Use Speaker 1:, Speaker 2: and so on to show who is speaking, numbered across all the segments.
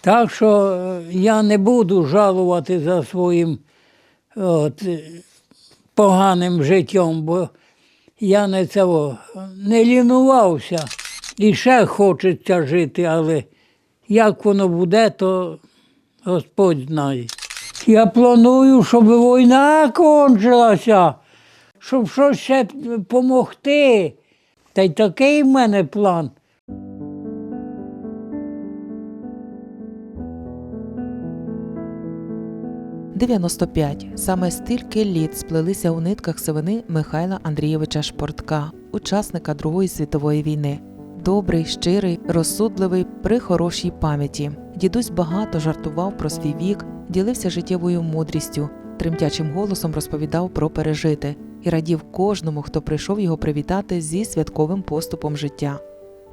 Speaker 1: Так що е, я не буду жалувати за своїм от, е, поганим життям, бо я не цього не лінувався і ще хочеться жити, але як воно буде, то Господь знає. Я планую, щоб війна кончилася, щоб щось ще допомогти. Та й такий в мене план.
Speaker 2: – 95. Саме стільки літ сплелися у нитках сивини Михайла Андрійовича Шпортка, учасника Другої світової війни. Добрий, щирий, розсудливий, при хорошій пам'яті. Дідусь багато жартував про свій вік, ділився життєвою мудрістю, тремтячим голосом розповідав про пережити і радів кожному, хто прийшов його привітати зі святковим поступом життя.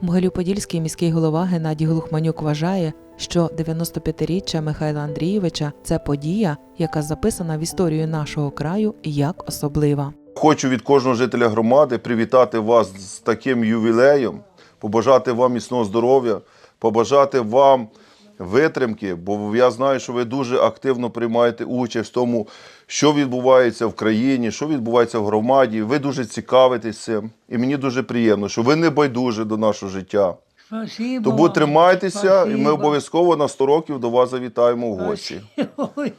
Speaker 2: Могилів-Подільський міський голова Геннадій Глухманюк вважає, що 95-річчя Михайла Андрійовича це подія, яка записана в історію нашого краю як особлива.
Speaker 3: Хочу від кожного жителя громади привітати вас з таким ювілеєм, побажати вам міцного здоров'я, побажати вам витримки, бо я знаю, що ви дуже активно приймаєте участь в тому, що відбувається в країні, що відбувається в громаді. Ви дуже цікавитесь цим. І мені дуже приємно, що ви не байдужі до нашого життя.
Speaker 1: Спасибо.
Speaker 3: Тому тримайтеся, і ми обов'язково на 100 років до вас завітаємо в гості.
Speaker 1: Ой,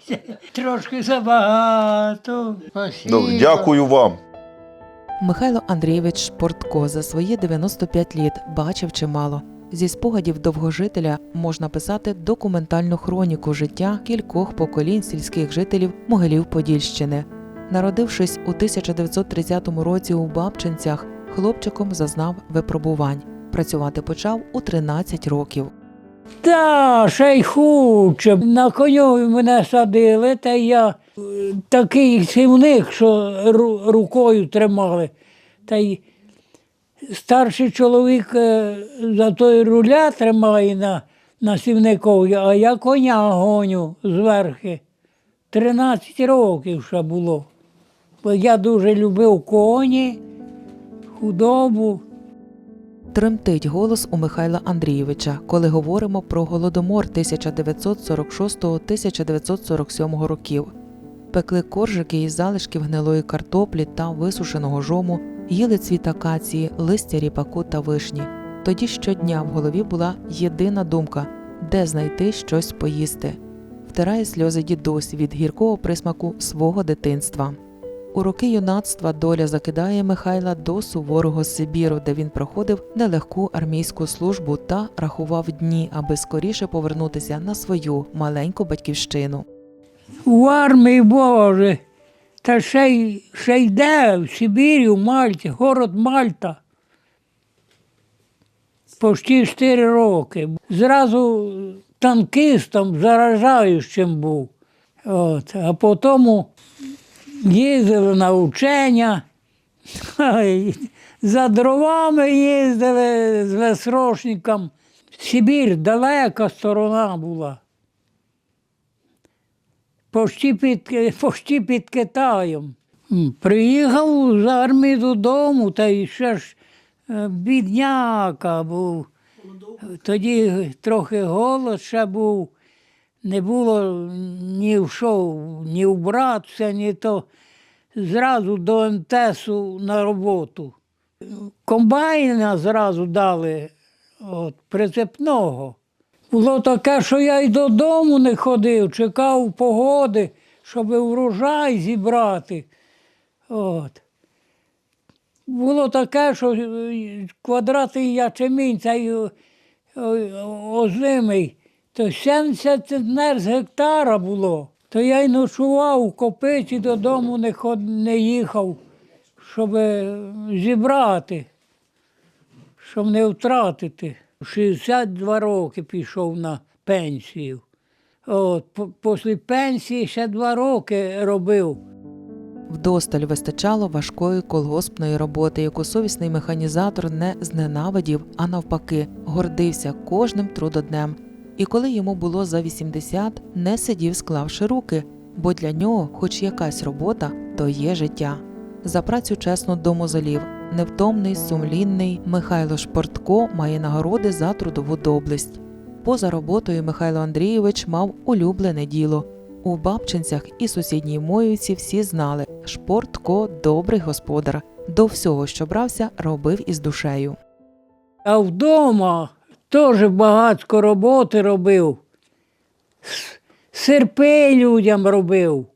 Speaker 1: Трошки забагато. Спасибо.
Speaker 3: Добре, дякую вам.
Speaker 2: Михайло Андрійович Шпортко за свої 95 літ бачив чимало. Зі спогадів довгожителя можна писати документальну хроніку життя кількох поколінь сільських жителів Могилів Подільщини. Народившись у 1930 році у Бабчинцях, хлопчиком зазнав випробувань. Працювати почав у 13 років.
Speaker 1: Та, ще й хуче. На коню мене садили, та я е, такий сівник, що рукою тримали. Та й старший чоловік е, за той руля тримає на, на сівникові, а я коня гоню зверхи. 13 років ще було. Бо я дуже любив коні, худобу.
Speaker 2: Тремтить голос у Михайла Андрійовича, коли говоримо про голодомор 1946-1947 років. Пекли коржики із залишків гнилої картоплі та висушеного жому, їли цвіт акації, листя ріпаку та вишні. Тоді щодня в голові була єдина думка де знайти щось поїсти. Втирає сльози дідусь від гіркого присмаку свого дитинства. У роки юнацтва доля закидає Михайла до суворого Сибіру, де він проходив нелегку армійську службу та рахував дні, аби скоріше повернутися на свою маленьку батьківщину.
Speaker 1: У армії Боже, та ще й, ще йде в Сибірі, в Мальті, город Мальта. Почти 4 роки. Зразу танкистом заражаючим був. От. А потім їздили на учення, за дровами їздили з весрошником. Сибір далека сторона була. Почти під, під Китаєм. Приїхав з армії додому, та й ще ж е, бідняка був. Тоді трохи голод ще був. Не було ні в що, ні вбратися, ні то. Зразу до МТСу на роботу. Комбайна зразу дали от, прицепного. Було таке, що я й додому не ходив, чекав погоди, щоб врожай зібрати. От. Було таке, що е, квадратний ячемінь, цей е, озимий, то 70 центнер з гектара було. То я й ночував у копиці, додому не, ход, не їхав, щоб е, зібрати щоб не втратити. В 62 роки пішов на пенсію. От, після пенсії ще два роки робив.
Speaker 2: Вдосталь вистачало важкої колгоспної роботи, яку совісний механізатор не зненавидів, а навпаки, гордився кожним трудоднем. І коли йому було за 80, не сидів, склавши руки, бо для нього, хоч якась робота, то є життя. За працю чесно до мозолів. Невтомний, сумлінний Михайло Шпортко має нагороди за трудову доблесть. Поза роботою Михайло Андрійович мав улюблене діло. У Бабчинцях і сусідній Моївці всі знали Шпортко добрий господар. До всього, що брався, робив із душею.
Speaker 1: А вдома теж багатько роботи робив. Серпи людям робив,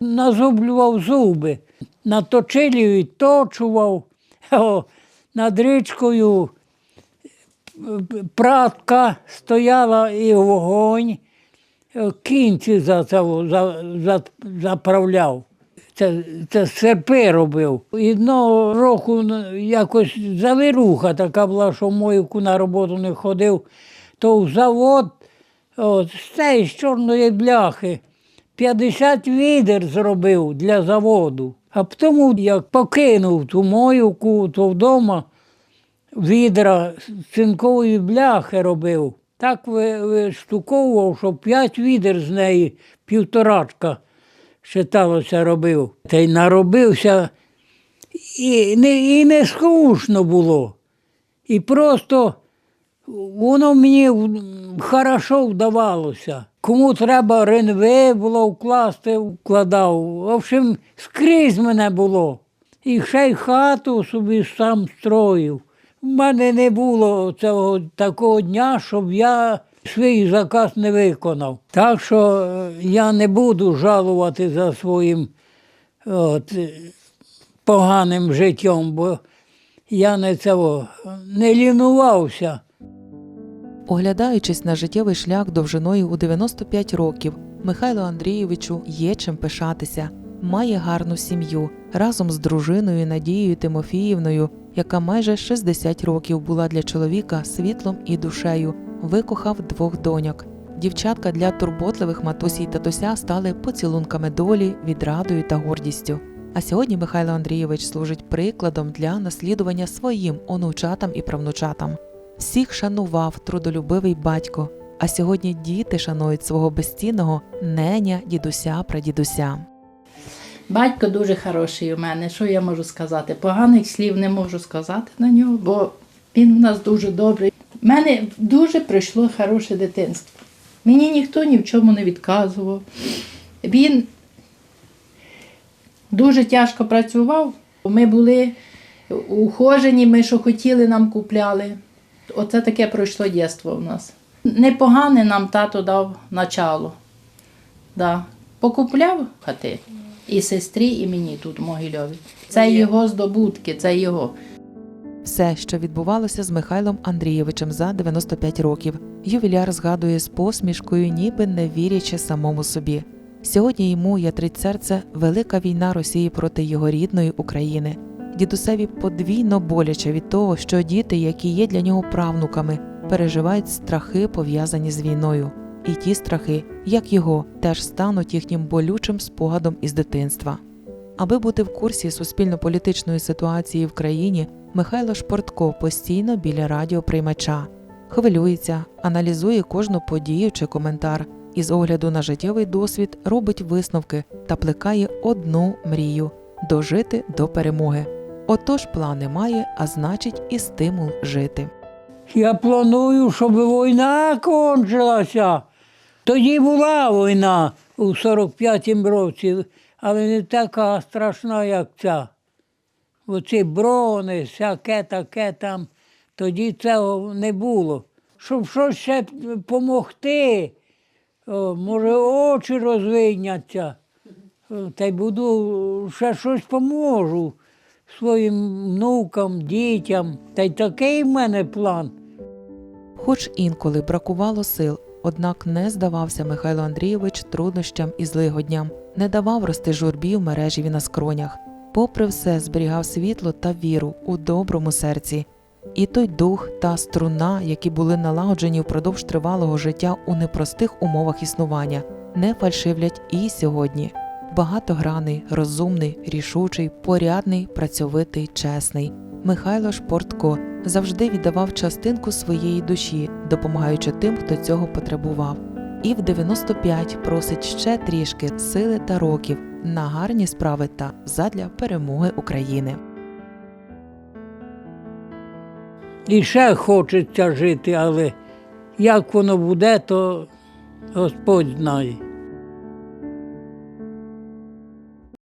Speaker 1: назублював зуби, на точилі відточував, О, над річкою е, пратка стояла і вогонь, е, кінці за, за, за, заправляв. Це, це серпи робив. Одного року якось завируха така була, що мойку на роботу не ходив, то в завод от, з цієї чорної бляхи 50 відер зробив для заводу. А потім, як покинув ту мойку, то вдома відра цинкової бляхи робив. Так виштуковував, що п'ять відер з неї півторачка считалося робив. Та й наробився, і не, і не скучно було. І просто воно мені хорошо вдавалося. Кому треба ренве було вкласти, вкладав. В общем, скрізь мене було. І ще й хату собі сам строїв. У мене не було цього такого дня, щоб я свій заказ не виконав. Так що е, я не буду жалувати за своїм от, е, поганим життям, бо я не цього не лінувався.
Speaker 2: Оглядаючись на життєвий шлях довжиною у 95 років, Михайло Андрійовичу є чим пишатися, має гарну сім'ю разом з дружиною Надією Тимофіївною, яка майже 60 років була для чоловіка світлом і душею, викохав двох доньок. Дівчатка для турботливих матусі й татуся стали поцілунками долі, відрадою та гордістю. А сьогодні Михайло Андрійович служить прикладом для наслідування своїм онучатам і правнучатам. Всіх шанував трудолюбивий батько, а сьогодні діти шанують свого безцінного неня, дідуся, прадідуся.
Speaker 4: Батько дуже хороший у мене. Що я можу сказати? Поганих слів не можу сказати на нього, бо він у нас дуже добрий. У мене дуже пройшло хороше дитинство. Мені ніхто ні в чому не відказував. Він дуже тяжко працював. Ми були ухожені, ми що хотіли, нам купляли. Оце таке пройшло дєство в нас. Непогане нам тато дав начало. Да. Покупляв хати і сестрі, і мені тут в Могильові. Це його здобутки, це його.
Speaker 2: Все, що відбувалося з Михайлом Андрійовичем за 95 років, ювіляр згадує з посмішкою, ніби не вірячи самому собі. Сьогодні йому ятрить серце велика війна Росії проти його рідної України. Дідусеві подвійно боляче від того, що діти, які є для нього правнуками, переживають страхи, пов'язані з війною. І ті страхи, як його, теж стануть їхнім болючим спогадом із дитинства. Аби бути в курсі суспільно-політичної ситуації в країні, Михайло Шпортко постійно біля радіоприймача. Хвилюється, аналізує кожну подію чи коментар і з огляду на життєвий досвід робить висновки та плекає одну мрію дожити до перемоги. Отож плани має, а значить і стимул жити.
Speaker 1: Я планую, щоб війна кончилася. Тоді була війна у 45-му році, але не така страшна, як ця. Оці брони, всяке таке там. Тоді цього не було. Щоб щось ще допомогти, може, очі розвиняться. Та й буду ще щось поможу своїм внукам, дітям. Та й такий в мене план.
Speaker 2: Хоч інколи бракувало сил, однак не здавався Михайло Андрійович труднощам і злигодням, не давав рости журбі в мережеві на скронях. Попри все, зберігав світло та віру у доброму серці. І той дух та струна, які були налагоджені впродовж тривалого життя у непростих умовах існування, не фальшивлять і сьогодні. Багатограний, розумний, рішучий, порядний, працьовитий, чесний. Михайло Шпортко завжди віддавав частинку своєї душі, допомагаючи тим, хто цього потребував. І в 95 просить ще трішки сили та років на гарні справи та задля перемоги України.
Speaker 1: І ще хочеться жити, але як воно буде, то Господь знає.